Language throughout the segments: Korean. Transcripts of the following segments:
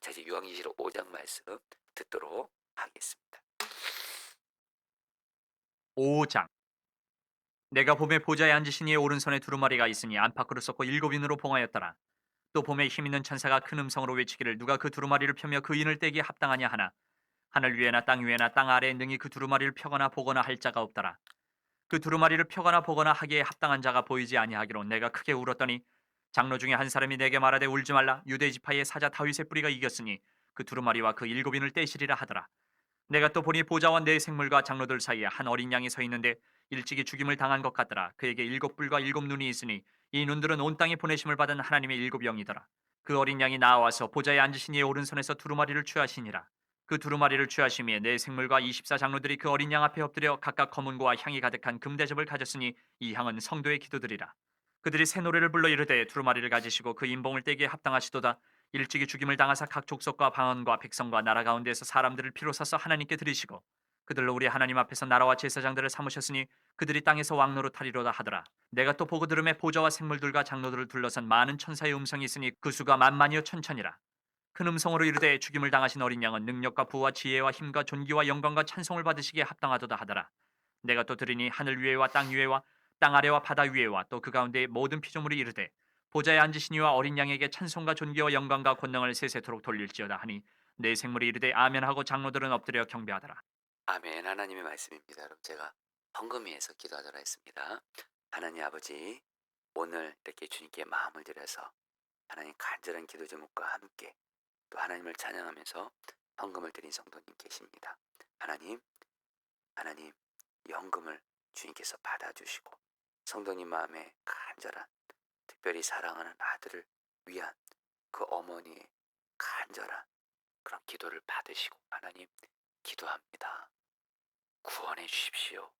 자 이제 요한계시록 5장 말씀 듣도록 하겠습니다. 5장 내가 봄에 보좌에 앉으신 이의 오른손에 두루마리가 있으니 안팎으로 쏟고 일곱 인으로 봉하였더라. 또 봄에 힘 있는 천사가 큰 음성으로 외치기를 누가 그 두루마리를 펴며 그 인을 떼기에 합당하냐 하나 하늘 위에나 땅 위에나 땅 아래에 능히 그 두루마리를 펴거나 보거나 할 자가 없더라. 그 두루마리를 펴거나 보거나 하기에 합당한 자가 보이지 아니하기로 내가 크게 울었더니 장로 중에 한 사람이 내게 말하되 울지 말라 유대 지파의 사자 다윗의 뿌리가 이겼으니 그 두루마리와 그 일곱 인을 떼시리라 하더라. 내가 또 보니 보좌와 내 생물과 장로들 사이에 한 어린 양이 서 있는데 일찍이 죽임을 당한 것 같더라. 그에게 일곱 뿔과 일곱 눈이 있으니 이 눈들은 온 땅에 보내심을 받은 하나님의 일곱 영이더라. 그 어린 양이 나와서 보좌에 앉으신 이의 오른손에서 두루마리를 취하시니라. 그 두루마리를 취하심에 내 생물과 이십사 장로들이 그 어린 양 앞에 엎드려 각각 검은고와 향이 가득한 금대접을 가졌으니 이 향은 성도의 기도들이라. 그들이 새 노래를 불러 이르되 두루마리를 가지시고 그 인봉을 떼기에 합당하시도다. 일찍이 죽임을 당하사 각 족속과 방언과 백성과 나라 가운데서 사람들을 피로 사서 하나님께 드리시고 그들로 우리 하나님 앞에서 나라와 제사장들을 삼으셨으니 그들이 땅에서 왕노로 타리로다 하더라. 내가 또 보고 들음에 보좌와 생물들과 장로들을 둘러싼 많은 천사의 음성이 있으니 그 수가 만만이요 천천이라. 큰 음성으로 이르되 죽임을 당하신 어린 양은 능력과 부와 지혜와 힘과 존귀와 영광과 찬송을 받으시기에 합당하도다 하더라. 내가 또 들으니 하늘 위에와 땅 위에와 땅 아래와 바다 위에와 또 그 가운데 모든 피조물이 이르되 보좌에 앉으신 이와 어린 양에게 찬송과 존귀와 영광과 권능을 세세토록 돌릴지어다 하니 내 생물이 이르되 아멘 하고 장로들은 엎드려 경배하더라. 아멘 하나님의 말씀입니다. 여러분 제가 헌금위에서 기도하도록 했습니다. 하나님 아버지 오늘 이렇게 주님께 마음을 들여서 하나님 간절한 기도 제목과 함께 또 하나님을 찬양하면서 헌금을 드린 성도님 계십니다. 하나님 하나님 연금을 주님께서 받아주시고 성도님 마음에 간절한 특별히 사랑하는 아들을 위한 그 어머니의 간절한 그런 기도를 받으시고 하나님 기도합니다. 구원해 주십시오.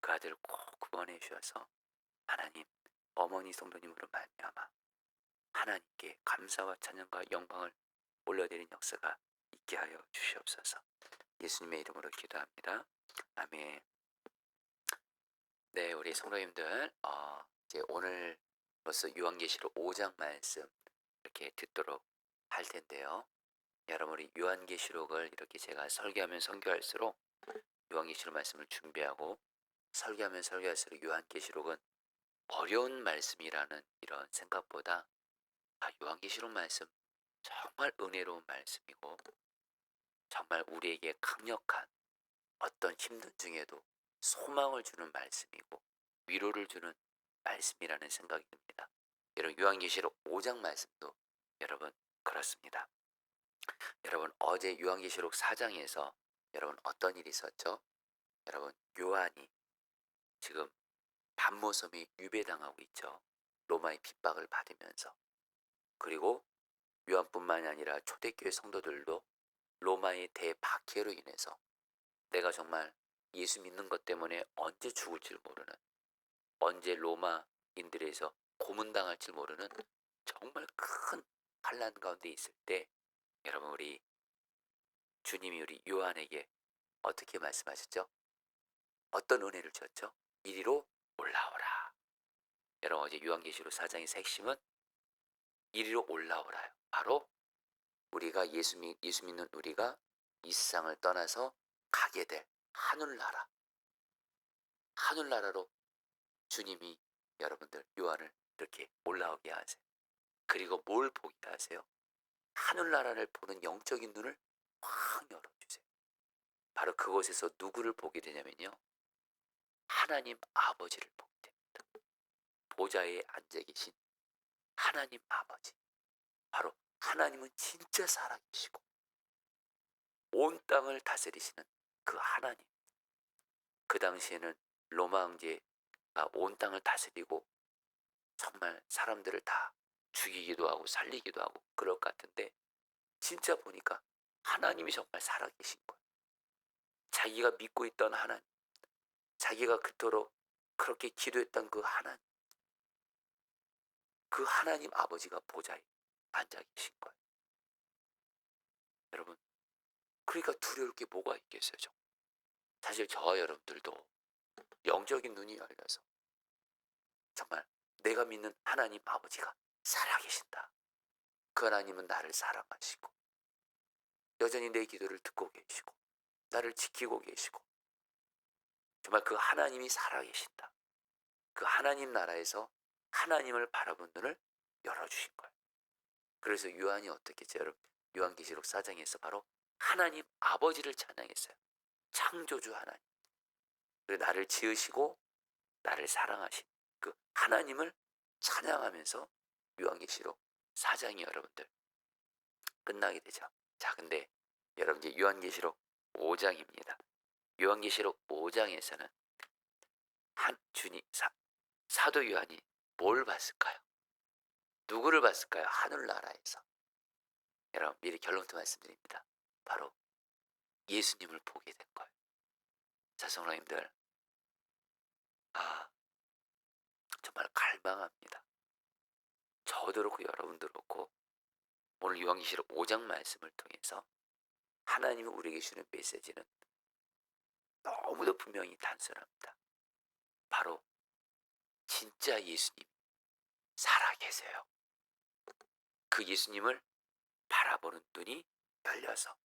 그 아들 꼭 구원해 주셔서 하나님 어머니 성도님으로 말미암아 하나님께 감사와 찬양과 영광을 올려드린 역사가 있게 하여 주시옵소서. 예수님의 이름으로 기도합니다. 아멘. 네, 우리 성도님들, 어, 이제 오늘로서 요한계시록 5장 말씀 이렇게 듣도록 할 텐데요. 여러분 우리 요한계시록을 이렇게 제가 설교하면 설교할수록 요한계시록 말씀을 준비하고 설교하면 설교할수록 요한계시록은 어려운 말씀이라는 이런 생각보다 아, 요한계시록 말씀 정말 은혜로운 말씀이고 정말 우리에게 강력한 어떤 힘든 중에도 소망을 주는 말씀이고 위로를 주는 말씀이라는 생각이 듭니다. 여러분 요한계시록 5장 말씀도 여러분 그렇습니다. 여러분 어제 요한계시록 4장에서 여러분 어떤 일이 있었죠? 여러분 요한이 지금 반모섬이 유배당하고 있죠. 로마의 핍박을 받으면서 그리고 요한뿐만이 아니라 초대교회 성도들도 로마의 대박해로 인해서 내가 정말 예수 믿는 것 때문에 언제 죽을지 모르는 언제 로마인들에서 고문당할지 모르는 정말 큰 환란 가운데 있을 때 여러분 우리 주님이 우리 요한에게 어떻게 말씀하셨죠? 어떤 은혜를 주었죠? 이리로 올라오라. 여러분 어제 요한계시록 4장의 핵심은 이리로 올라오라요. 바로 우리가 예수, 믿, 예수 믿는 우리가 이 세상을 떠나서 가게 될 하늘나라. 하늘나라로 주님이 여러분들 요한을 이렇게 올라오게 하세요. 그리고 뭘 보게 하세요? 하늘나라를 보는 영적인 눈을 확 열어주세요. 바로 그곳에서 누구를 보게 되냐면요. 하나님 아버지를 보게 됩니다. 보좌에 앉아 계신 하나님 아버지. 바로 하나님은 진짜 살아계시고 온 땅을 다스리시는 그 하나님. 그 당시에는 로마 황제가 온 땅을 다스리고 정말 사람들을 다 죽이기도 하고 살리기도 하고 그럴 것 같은데 진짜 보니까 하나님이 정말 살아계신 거예요. 자기가 믿고 있던 하나님, 자기가 그토록 그렇게 기도했던 그 하나님, 그 하나님 아버지가 보좌에 앉아 계신 거예요. 여러분, 그러니까 두려울 게 뭐가 있겠어요, 정 사실 저와 여러분들도 영적인 눈이 열려서 정말 내가 믿는 하나님 아버지가 살아계신다. 그 하나님은 나를 사랑하시고 여전히 내 기도를 듣고 계시고 나를 지키고 계시고 정말 그 하나님이 살아계신다. 그 하나님 나라에서 하나님을 바라본 눈을 열어주신 거예요. 그래서 요한이 어떻게 했죠? 여러분 요한계시록 4장에서 바로 하나님 아버지를 찬양했어요. 창조주 하나님. 그리고 나를 지으시고 나를 사랑하신 그 하나님을 찬양하면서 요한계시록 4장이 여러분들 끝나게 되죠. 자, 근데 여러분 이제 요한계시록 5장입니다. 요한계시록 5장에서는 한 주니 사, 사도 요한이 뭘 봤을까요? 누구를 봤을까요? 하늘나라에서. 여러분 미리 결론부터 말씀드립니다. 바로 예수님을 보게 된 거예요. 자, 성도님들, 아 정말 갈망합니다. 저도 그렇고 여러분도 그렇고 오늘 요한계시록 5장 말씀을 통해서 하나님이 우리에게 주는 메시지는 너무도 분명히 단순합니다. 바로 진짜 예수님 살아계세요. 그 예수님을 바라보는 눈이 열려서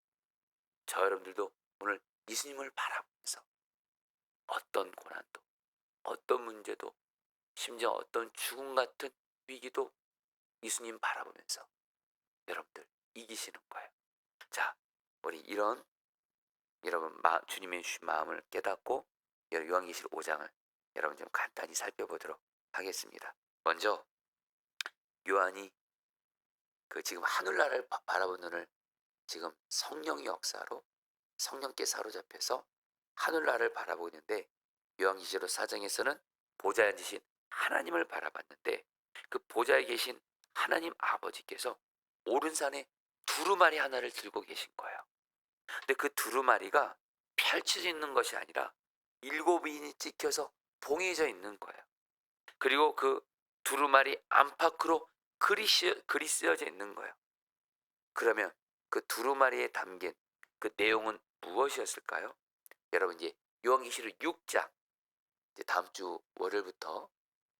저 여러분들도 오늘 예수님을 바라보면서 어떤 고난도 어떤 문제도 심지어 어떤 죽음 같은 위기도 예수님 바라보면서 여러분들 이기시는 거예요. 자, 우리 이런 여러분 마, 주님의 주신 마음을 깨닫고 요한계시록 5장을 여러분 좀 간단히 살펴보도록 하겠습니다. 먼저 요한이 그 지금 하늘나라를 바- 바라보는 눈을 지금 성령의 역사로 성령께 사로잡혀서 하늘나라를 바라보고 있는데 요한계시록 4장에서는 보좌에 앉으신 하나님을 바라봤는데 그 보좌에 계신 하나님 아버지께서 오른산에 두루마리 하나를 들고 계신 거예요. 근데 그 두루마리가 펼쳐져 있는 것이 아니라 일곱 인이 찍혀서 봉해져 있는 거예요. 그리고 그 두루마리 안팎으로 글이 쓰여져 있는 거예요. 그러면 그 두루마리에 담긴 그 내용은 무엇이었을까요? 여러분 이제 요한계시록 6장 이제 다음 주 월요일부터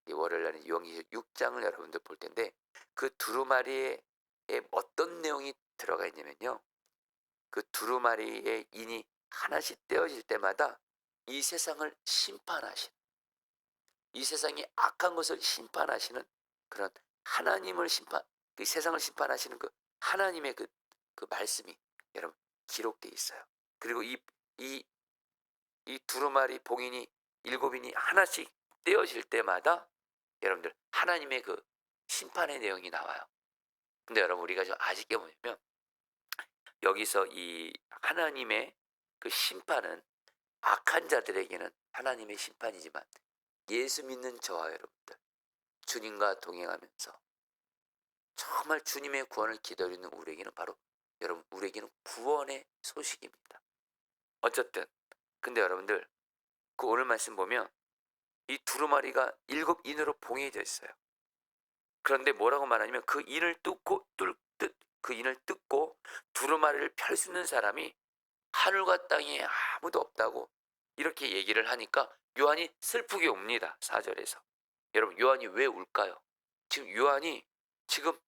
이 월요일 날은 요한계시록 6장을 여러분들 볼 텐데 그 두루마리에 어떤 내용이 들어가 있냐면요. 그 두루마리의 인이 하나씩 떼어질 때마다 이 세상을 심판하신 이 세상의 악한 것을 심판하시는 그런 하나님을 심판 그 세상을 심판하시는 그 하나님의 그, 그 말씀이 여러분 기록돼 있어요. 그리고 이 이 이 두루마리 봉인이 일곱인이 하나씩 떼어질 때마다 여러분들 하나님의 그 심판의 내용이 나와요. 근데 여러분 우리가 좀 아쉽게 보면 여기서 이 하나님의 그 심판은 악한 자들에게는 하나님의 심판이지만 예수 믿는 저와 여러분들 주님과 동행하면서 정말 주님의 구원을 기다리는 우리에게는 바로 여러분 우리에게는 구원의 소식입니다. 어쨌든 근데 여러분들 그 오늘 말씀 보면 이 두루마리가 일곱 인으로 봉해져 있어요. 그런데 뭐라고 말하냐면 그 인을 뚫고 뚫그 인을 뜯고 두루마리를 펼 수 있는 사람이 하늘과 땅에 아무도 없다고 이렇게 얘기를 하니까 요한이 슬프게 웁니다. 4절에서. 여러분 요한이 왜 울까요? 지금 요한이 지금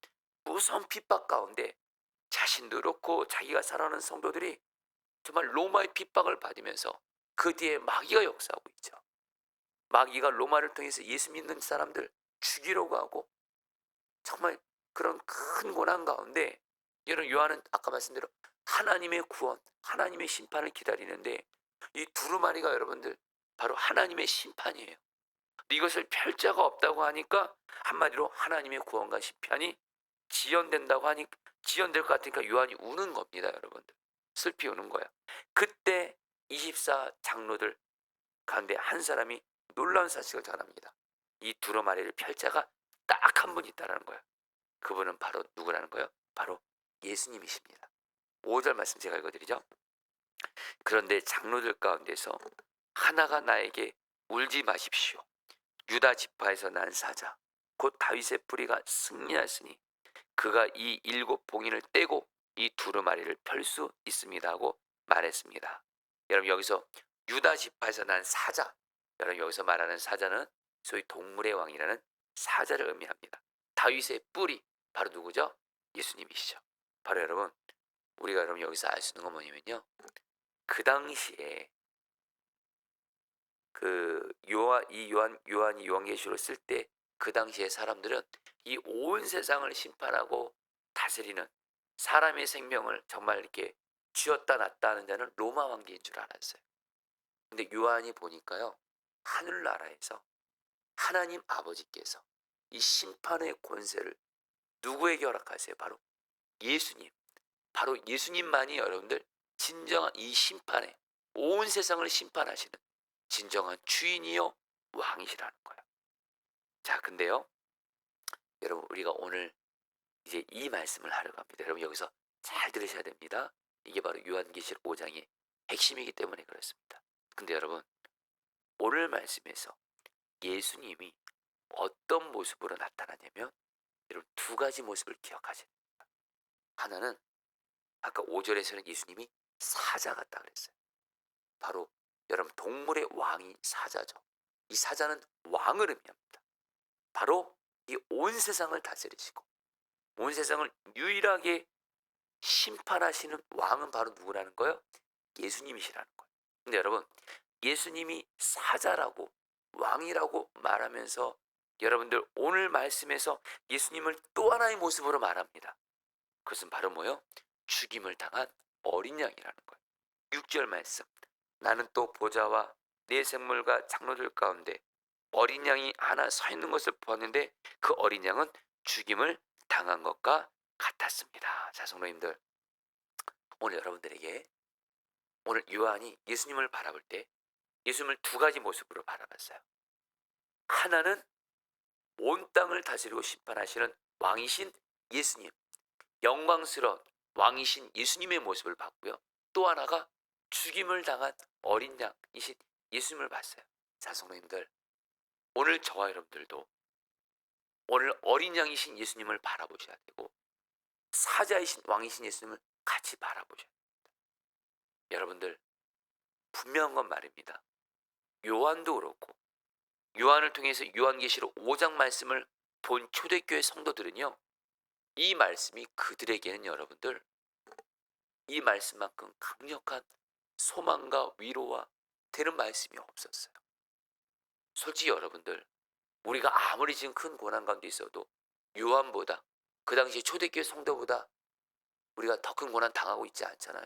무서운 핍박 가운데 자신도 그렇고 자기가 살아가는 성도들이 정말 로마의 핍박을 받으면서 그 뒤에 마귀가 역사하고 있죠. 마귀가 로마를 통해서 예수 믿는 사람들 죽이려고 하고 정말 그런 큰 고난 가운데 여러분 요한은 아까 말씀대로 하나님의 구원, 하나님의 심판을 기다리는데 이 두루마리가 여러분들 바로 하나님의 심판이에요. 이것을 펼 자가 없다고 하니까 한마디로 하나님의 구원과 심판이 지연된다고 하니 지연될 것 같으니까 요한이 우는 겁니다, 여러분들. 슬피 우는 거야. 그때 24 장로들 가운데 한 사람이 놀라운 사실을 전합니다. 이 두루마리를 펼 자가 딱 한 분 있다라는 거야. 그분은 바로 누구라는 거예요? 바로 예수님이십니다. 5절 말씀 제가 읽어드리죠. 그런데 장로들 가운데서 하나가 나에게 울지 마십시오. 유다 지파에서 난 사자 곧 다윗의 뿌리가 승리하였으니 그가 이 일곱 봉인을 떼고 이 두루마리를 펼 수 있습니다 하고 말했습니다. 여러분 여기서 유다 지파에서 난 사자 여러분 여기서 말하는 사자는 소위 동물의 왕이라는 사자를 의미합니다. 다윗의 뿌리 바로 누구죠? 예수님이시죠. 바로 여러분 우리가 여러분 여기서 알 수 있는 건 뭐냐면요. 그 당시에 그 요한 이 요한 요한이 요한계시록을 쓸 때 그 당시에 사람들은 이 온 세상을 심판하고 다스리는 사람의 생명을 정말 이렇게 쥐었다 놨다 하는 자는 로마 왕기인 줄 알았어요. 근데 요한이 보니까요. 하늘나라에서 하나님 아버지께서 이 심판의 권세를 누구에게 허락하세요? 바로 예수님. 바로 예수님만이 여러분들 진정한 이 심판에 온 세상을 심판하시는 진정한 주인이요 왕이시라는 거예요. 자, 근데요. 여러분 우리가 오늘 이제 이 말씀을 하려고 합니다. 여러분 여기서 잘 들으셔야 됩니다. 이게 바로 요한계시록 5장의 핵심이기 때문에 그렇습니다. 근데 여러분 오늘 말씀에서 예수님이 어떤 모습으로 나타나냐면 여러분 두 가지 모습을 기억하셔야 됩니다. 하나는 아까 5절에서는 예수님이 사자 같다 그랬어요. 바로 여러분 동물의 왕이 사자죠. 이 사자는 왕을 의미합니다. 바로 이 온 세상을 다스리시고 온 세상을 유일하게 심판하시는 왕은 바로 누구라는 거예요? 예수님이시라는 거예요. 근데 여러분 예수님이 사자라고 왕이라고 말하면서 여러분들 오늘 말씀에서 예수님을 또 하나의 모습으로 말합니다. 그것은 바로 뭐요? 죽임을 당한 어린 양이라는 거예요. 6절 말씀. 나는 또 보좌와 내 생물과 장로들 가운데 어린 양이 하나 서 있는 것을 보았는데 그 어린 양은 죽임을 당한 것과 같았습니다. 자, 성도님들. 오늘 여러분들에게 오늘 요한이 예수님을 바라볼 때 예수님을 두 가지 모습으로 바라봤어요. 하나는 온 땅을 다스리고 심판하시는 왕이신 예수님, 영광스러운 왕이신 예수님의 모습을 봤고요. 또 하나가 죽임을 당한 어린 양이신 예수님을 봤어요. 자, 성도님들, 오늘 저와 여러분들도 오늘 어린 양이신 예수님을 바라보셔야 되고 사자이신 왕이신 예수님을 같이 바라보셔야 됩니다. 여러분들 분명한 건 말입니다. 요한도 그렇고 요한을 통해서 요한계시록 5장 말씀을 본 초대교회 성도들은요. 이 말씀이 그들에게는 여러분들 이 말씀만큼 강력한 소망과 위로와 되는 말씀이 없었어요. 솔직히 여러분들 우리가 아무리 지금 큰 고난 가운데 있어도 요한보다 그 당시 초대교회 성도보다 우리가 더 큰 고난 당하고 있지 않잖아요.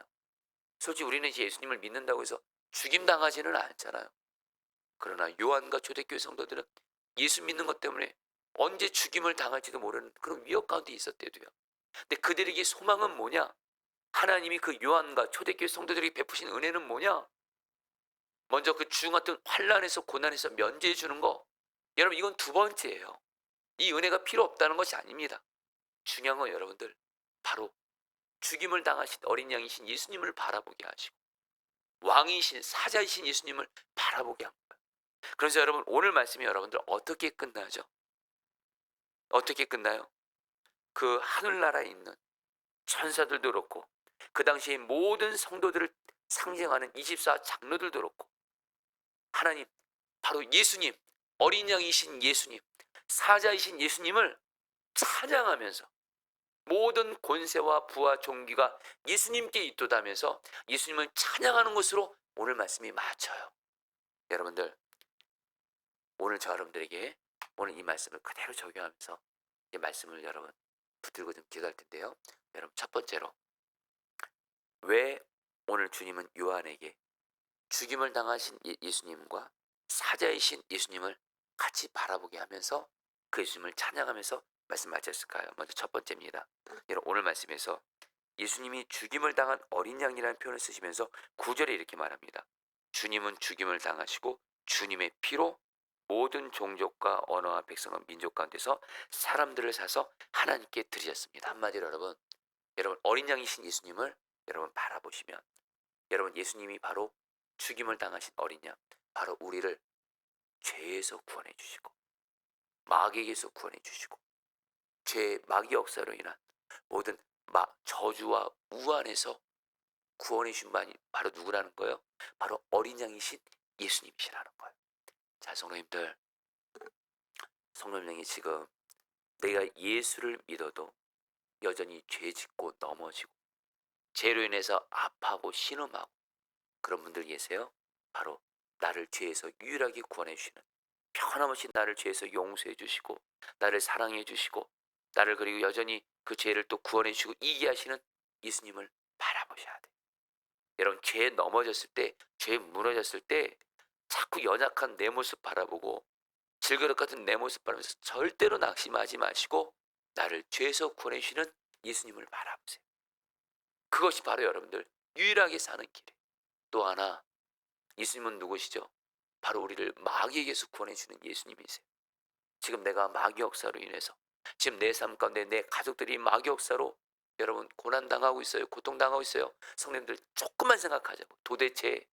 솔직히 우리는 예수님을 믿는다고 해서 죽임 당하지는 않잖아요. 그러나 요한과 초대교회 성도들은 예수 믿는 것 때문에 언제 죽임을 당할지도 모르는 그런 위협 가운데 있었대도요. 근데 그들에게 소망은 뭐냐? 하나님이 그 요한과 초대교회 성도들에게 베푸신 은혜는 뭐냐? 먼저 그 같은 환란에서 고난에서 면제해 주는 거. 여러분 이건 두 번째예요. 이 은혜가 필요 없다는 것이 아닙니다. 중요한 건 여러분들 바로 죽임을 당하신 어린 양이신 예수님을 바라보게 하시고 왕이신 사자이신 예수님을 바라보게 한 거예요. 그래서 여러분 오늘 말씀이 여러분들 어떻게 끝나죠? 어떻게 끝나요? 그 하늘나라에 있는 천사들도 그렇고 그 당시에 모든 성도들을 상징하는 24 장로들도 그렇고 하나님 바로 예수님 어린 양이신 예수님 사자이신 예수님을 찬양하면서 모든 권세와 부와 종기가 예수님께 있도다면서 예수님을 찬양하는 것으로 오늘 말씀이 맞춰요. 여러분들 오늘 저 여러분들에게 오늘 이 말씀을 그대로 적용하면서 이 말씀을 여러분 붙들고 좀 기도할 텐데요. 여러분 첫 번째로 왜 오늘 주님은 요한에게 죽임을 당하신 예- 예수님과 사자이신 예수님을 같이 바라보게 하면서 그 예수님을 찬양하면서 말씀 마쳤을까요? 먼저 첫 번째입니다. 여러분 오늘 말씀에서 예수님이 죽임을 당한 어린 양이라는 표현을 쓰시면서 구절에 이렇게 말합니다. 주님은 죽임을 당하시고 주님의 피로 모든 종족과 언어와 백성과 민족 가운데서 사람들을 사서 하나님께 드리셨습니다. 한마디로 여러분, 여러분 어린 양이신 예수님을 여러분 바라보시면 여러분 예수님이 바로 죽임을 당하신 어린 양, 바로 우리를 죄에서 구원해 주시고 마귀에게서 구원해 주시고 죄 마귀 역사로 인한 모든 마, 저주와 우환에서 구원해 주신 분이 바로 누구라는 거예요? 바로 어린 양이신 예수님이시라는 거예요. 자, 성도님들, 성도님이 지금 내가 예수를 믿어도 여전히 죄 짓고 넘어지고 죄로 인해서 아파하고 신음하고 그런 분들 계세요. 바로 나를 죄에서 유일하게 구원해 주시는 변함없이 나를 죄에서 용서해 주시고 나를 사랑해 주시고 나를 그리고 여전히 그 죄를 또 구원해 주시고 이기게 하시는 예수님을 바라보셔야 돼. 여러분 죄에 넘어졌을 때, 죄에 무너졌을 때 자꾸 연약한 내 모습 바라보고 질그릇 같은 내 모습 바라면서 절대로 낙심하지 마시고 나를 죄에서 구원해 주시는 예수님을 바라보세요. 그것이 바로 여러분들 유일하게 사는 길이에요. 또 하나 예수님은 누구시죠? 바로 우리를 마귀에게서 구원해 주는 예수님이세요. 지금 내가 마귀 역사로 인해서 지금 내 삶 가운데 내 가족들이 마귀 역사로 여러분 고난 당하고 있어요. 고통 당하고 있어요. 성령들 조금만 생각하자고. 도대체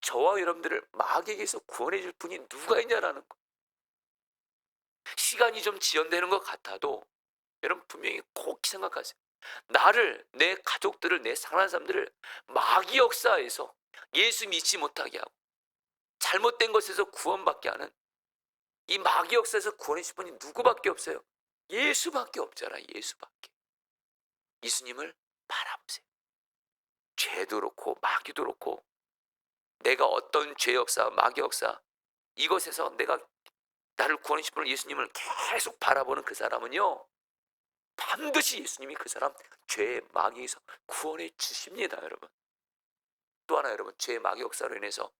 저와 여러분들을 마귀에게서 구원해 줄 분이 누가 있냐라는 거. 시간이 좀 지연되는 것 같아도 여러분 분명히 꼭 생각하세요. 나를 내 가족들을 내 사랑하는 사람들을 마귀 역사에서 예수 믿지 못하게 하고 잘못된 것에서 구원받게 하는 이 마귀 역사에서 구원해 줄 분이 누구밖에 없어요. 예수밖에 없잖아. 예수밖에. 예수님을 바라보세요. 죄도 그렇고 마귀도 그렇고 내가 어떤 죄 역사, 마귀 역사 이것에서 내가 나를 구원해 주시는 예수님을 계속 바라보는 그 사람은요. 반드시 예수님이 그 사람 죄의 마귀에서 구원해 주십니다, 여러분. 또 하나 여러분, 죄의 마귀 역사로 인해서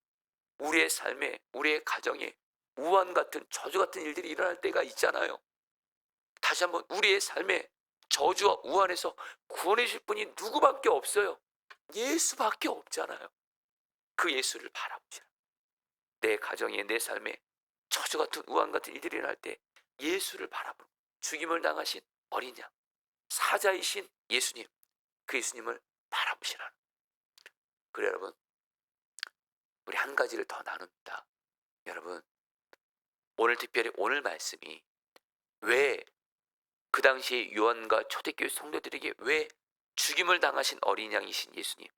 우리의 삶에, 우리의 가정에 우한 같은 저주 같은 일들이 일어날 때가 있잖아요. 다시 한번 우리의 삶에 저주와 우한에서 구원해 주실 분이 누구밖에 없어요. 예수밖에 없잖아요. 그 예수를 바라보시라. 내 가정에 내 삶에 저주 같은 우한 같은 일들이 일어날 때 예수를 바라보고 죽임을 당하신 어린 양 사자이신 예수님 그 예수님을 바라보시라. 그래 여러분 우리 한 가지를 더 나눕니다. 여러분 오늘 특별히 오늘 말씀이 왜 그 당시에 요한과 초대교회 성도들에게 왜 죽임을 당하신 어린 양이신 예수님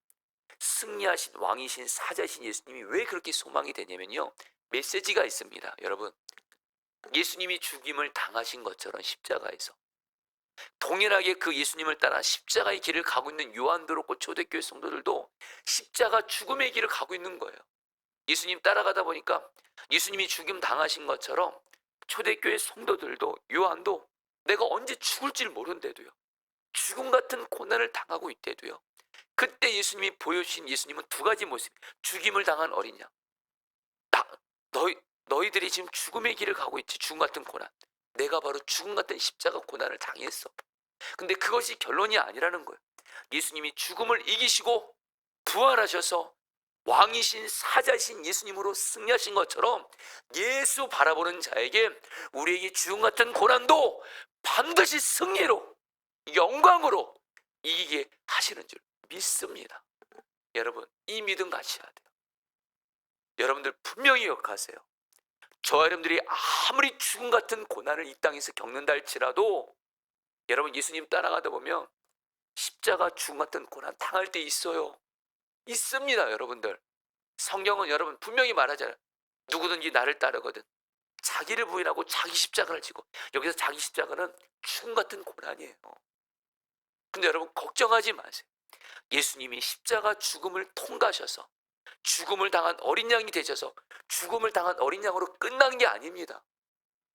승리하신 왕이신 사자이신 예수님이 왜 그렇게 소망이 되냐면요 메시지가 있습니다 여러분 예수님이 죽임을 당하신 것처럼 십자가에서 동일하게 그 예수님을 따라 십자가의 길을 가고 있는 요한도 그렇고 초대교회 성도들도 십자가 죽음의 길을 가고 있는 거예요 예수님 따라가다 보니까 예수님이 죽임 당하신 것처럼 초대교회 성도들도 요한도 내가 언제 죽을지 모른대도요. 죽음 같은 고난을 당하고 있대도요. 그때 예수님이 보여주신 예수님은 두 가지 모습. 죽임을 당한 어린 양. 나 너희 너희들이 지금 죽음의 길을 가고 있지. 죽음 같은 고난. 내가 바로 죽음 같은 십자가 고난을 당했어. 근데 그것이 결론이 아니라는 거예요. 예수님이 죽음을 이기시고 부활하셔서 왕이신 사자신 예수님으로 승리하신 것처럼 예수 바라보는 자에게 우리에게 죽음 같은 고난도 반드시 승리로 영광으로 이기게 하시는 줄 믿습니다. 여러분 이 믿음 가셔야 돼요. 여러분들 분명히 기억하세요. 저와 여러분들이 아무리 죽음 같은 고난을 이 땅에서 겪는다 할지라도 여러분 예수님 따라가다 보면 십자가 죽음 같은 고난 당할 때 있어요. 있습니다, 여러분들. 성경은 여러분 분명히 말하잖아요. 누구든지 나를 따르거든. 자기를 부인하고 자기 십자가를 지고 여기서 자기 십자가는 죽음 같은 고난이에요. 근데 여러분 걱정하지 마세요. 예수님이 십자가 죽음을 통과하셔서 죽음을 당한 어린 양이 되셔서 죽음을 당한 어린 양으로 끝난 게 아닙니다.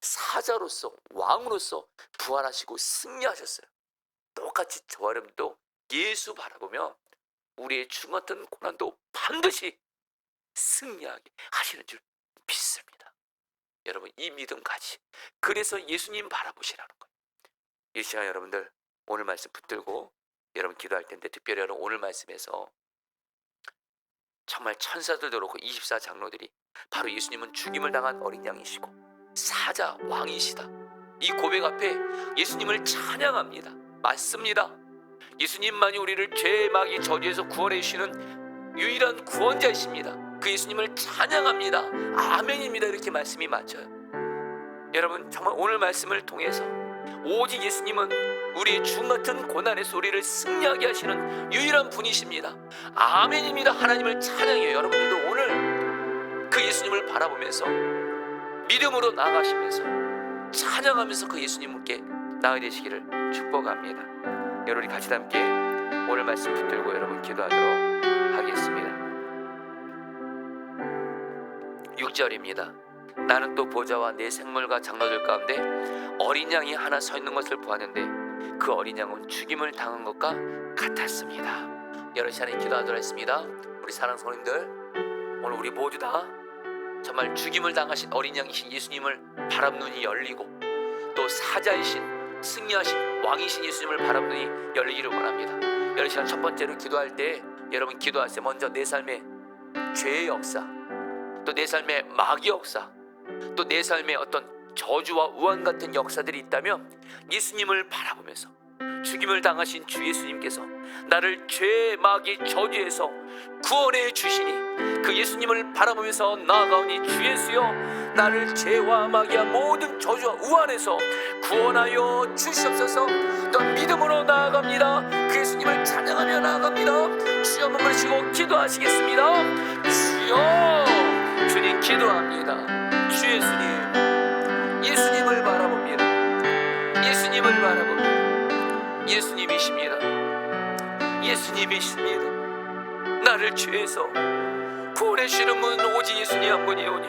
사자로서 왕으로서 부활하시고 승리하셨어요. 똑같이 저와 여러분도 예수 바라보면 우리의 같은 고난도 반드시 승리하게 하시는 줄 믿습니다. 여러분 이 믿음 가지. 그래서 예수님 바라보시라는 거예요. 이 시간 여러분들 오늘 말씀 붙들고 여러분 기도할 텐데 특별히 여러분 오늘 말씀에서 정말 천사들도 그렇고 24 장로들이 바로 예수님은 죽임을 당한 어린 양이시고 사자 왕이시다. 이 고백 앞에 예수님을 찬양합니다. 맞습니다. 예수님만이 우리를 죄의 마귀 저주에서 구원해 주시는 유일한 구원자이십니다. 그 예수님을 찬양합니다. 아멘입니다. 이렇게 말씀이 맞춰요. 여러분 정말 오늘 말씀을 통해서 오직 예수님은 우리의 죽음 같은 고난의 소리를 승리하게 하시는 유일한 분이십니다. 아멘입니다. 하나님을 찬양해요. 여러분들도 오늘 그 예수님을 바라보면서 믿음으로 나아가시면서 찬양하면서 그 예수님께 나아가 되시기를 축복합니다. 여러분이 같이 함께 오늘 말씀 붙들고 여러분 기도하도록 하겠습니다. 6절입니다. 나는 또 보좌와 내 생물과 장로들 가운데 어린 양이 하나 서 있는 것을 보았는데 그 어린 양은 죽임을 당한 것과 같았습니다. 여러 시간에 기도하도록 했습니다. 우리 사랑 성님들 오늘 우리 모두 다 정말 죽임을 당하신 어린 양이신 예수님을 바람 눈이 열리고 또 사자이신 승리하신 왕이신 예수님을 바람 눈이 열리기를 원합니다. 여러 시간 첫 번째로 기도할 때 여러분 기도하세요. 먼저 내 삶의 죄의 역사, 또 내 삶의 마귀 역사, 또 내 삶의 어떤 저주와 우한 같은 역사들이 있다면 예수님을 바라보면서 죽임을 당하신 주 예수님께서 나를 죄 마귀 저주에서 구원해 주시니 그 예수님을 바라보면서 나아가오니 주 예수여 나를 죄와 마귀와 모든 저주와 우한에서 구원하여 주시옵소서. 또 믿음으로 나아갑니다. 그 예수님을 찬양하며 나아갑니다. 주여 몸을 쉬고 기도하시겠습니다. 주여 주님 기도합니다. 주 예수님 예수님을 바라봅니다. 예수님을 바라봅니다. 예수님이십니다. 예수님이십니다. 나를 죄에서 구원해 주시는 분 오직 예수님 한 분이오니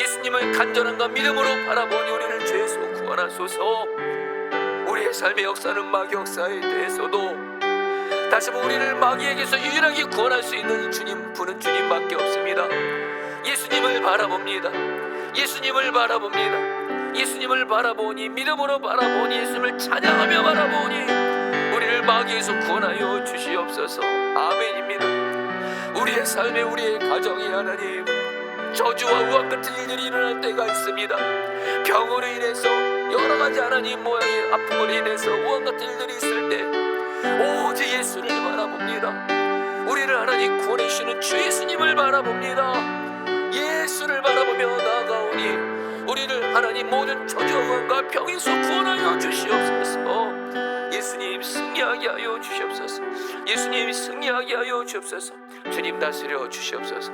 예수님을 간절함과 믿음으로 바라보니 우리를 죄에서 구원하소서. 우리의 삶의 역사는 마귀 역사에 대해서도 다시 한번 우리를 마귀에게서 유일하게 구원할 수 있는 주님 분은 주님밖에 없습니다. 예수님을 바라봅니다. 예수님을 바라봅니다 예수님을 바라보니 믿음으로 바라보니 예수님을 찬양하며 바라보니 우리를 마귀에서 구원하여 주시옵소서. 아멘입니다. 우리의 삶에 우리의 가정이 하나님 저주와 우악 같은 일들이 일어날 때가 있습니다. 병으로 인해서 여러 가지 하나님 모양의 아픔으로 인해서 우악 같은 일들이 있을 때 오직 예수를 바라봅니다. 우리를 하나님 구원해 주시는 주 예수님을 바라봅니다. 예수를 바라보며 나아가오니 우리를 하나님 모든 저주와 병에서 구원하여 주시옵소서. 예수님 승리하게 하여 주시옵소서. 예수님 승리하게 하여 주옵소서. 주님 다스려 주시옵소서.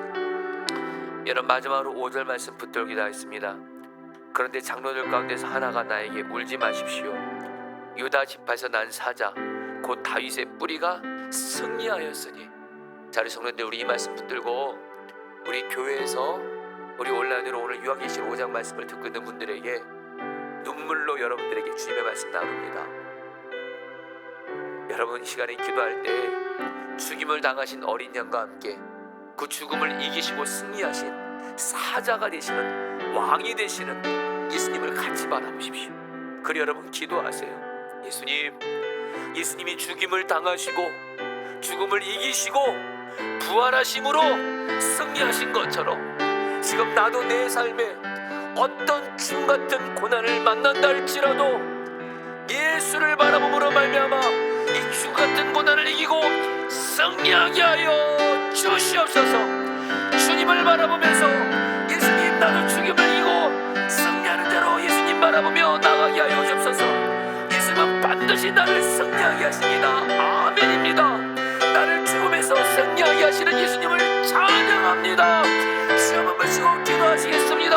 여러분 마지막으로 5절 말씀 붙들기도 하겠습니다. 그런데 장로들 가운데서 하나가 나에게 울지 마십시오. 유다 지파에서 난 사자 곧 다윗의 뿌리가 승리하였으니. 자리 성도들 우리 이 말씀 붙들고 우리 교회에서 우리 온라인으로 오늘 유학계시 5장 말씀을 듣고 있는 분들에게 눈물로 여러분들에게 주님의 말씀 나눕니다. 여러분 이 시간에 기도할 때 죽임을 당하신 어린 양과 함께 그 죽음을 이기시고 승리하신 사자가 되시는 왕이 되시는 예수님을 같이 바라보십시오. 그리 여러분 기도하세요. 예수님, 예수님이 죽임을 당하시고 죽음을 이기시고 부활하심으로 승리하신 것처럼 지금 나도 내 삶에 어떤 지금 같은 고난을 만난다 할지라도 예수를 바라보므로 말미암아 이 지금 같은 고난을 이기고 승리하게 하여 주시옵소서. 주님을 바라보면서 예수님 나도 죽임을 이기고 승리하는 대로 예수님 바라보며 나가게 하여 주옵소서. 예수님은 반드시 나를 승리하게 하십니다. 아멘입니다. 나를 죽음에서 승리하게 하시는 예수님을 찬양합니다. Eu mas com que nós estamos